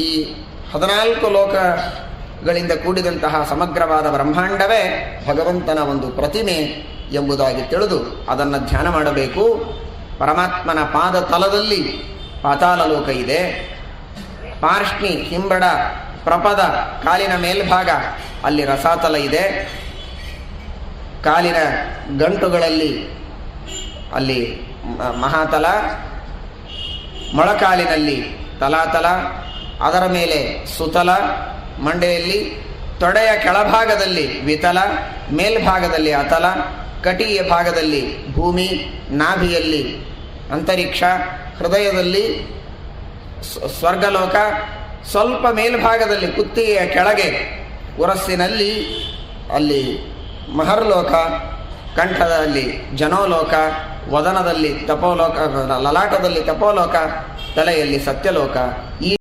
ಈ ಹದಿನಾಲ್ಕು ಲೋಕಗಳಿಂದ ಕೂಡಿದಂತಹ ಸಮಗ್ರವಾದ ಬ್ರಹ್ಮಾಂಡವೇ ಭಗವಂತನ ಒಂದು ಪ್ರತಿಮೆ ಎಂಬುದಾಗಿ ತಿಳಿದು ಅದನ್ನು ಧ್ಯಾನ ಮಾಡಬೇಕು. ಪರಮಾತ್ಮನ ಪಾದ ತಲದಲ್ಲಿ ಪಾತಾಳ ಲೋಕ ಇದೆ. ಪಾರ್ಷ್ಣಿ ಹಿಂಬಡ, ಪ್ರಪದ, ಕಾಲಿನ ಮೇಲ್ಭಾಗ ಅಲ್ಲಿ ರಸಾತಲ ಇದೆ. ಕಾಲಿನ ಗಂಟುಗಳಲ್ಲಿ ಅಲ್ಲಿ ಮಹಾತಲ, ಮೊಳಕಾಲಿನಲ್ಲಿ ತಲಾತಲ ಅದರ ಮೇಲೆ ಸುತಲ, ಮಂಡೆಯಲ್ಲಿ, ತೊಡೆಯ ಕೆಳಭಾಗದಲ್ಲಿ ವಿತಲ, ಮೇಲ್ಭಾಗದಲ್ಲಿ ಅತಲ, ಕಟಿಯ ಭಾಗದಲ್ಲಿ ಭೂಮಿ, ನಾಭಿಯಲ್ಲಿ ಅಂತರಿಕ್ಷ, ಹೃದಯದಲ್ಲಿ ಸ್ವರ್ಗಲೋಕ, ಸ್ವಲ್ಪ ಮೇಲ್ಭಾಗದಲ್ಲಿ ಕುತ್ತಿಗೆಯ ಕೆಳಗೆ ಉರಸ್ಸಿನಲ್ಲಿ ಅಲ್ಲಿ ಮಹರ್ಲೋಕ, ಕಂಠದಲ್ಲಿ ಜನೋಲೋಕ, ವದನದಲ್ಲಿ ತಪೋಲೋಕ, ಲಲಾಟದಲ್ಲಿ ತಪೋಲೋಕ, ತಲೆಯಲ್ಲಿ ಸತ್ಯಲೋಕ, ಈ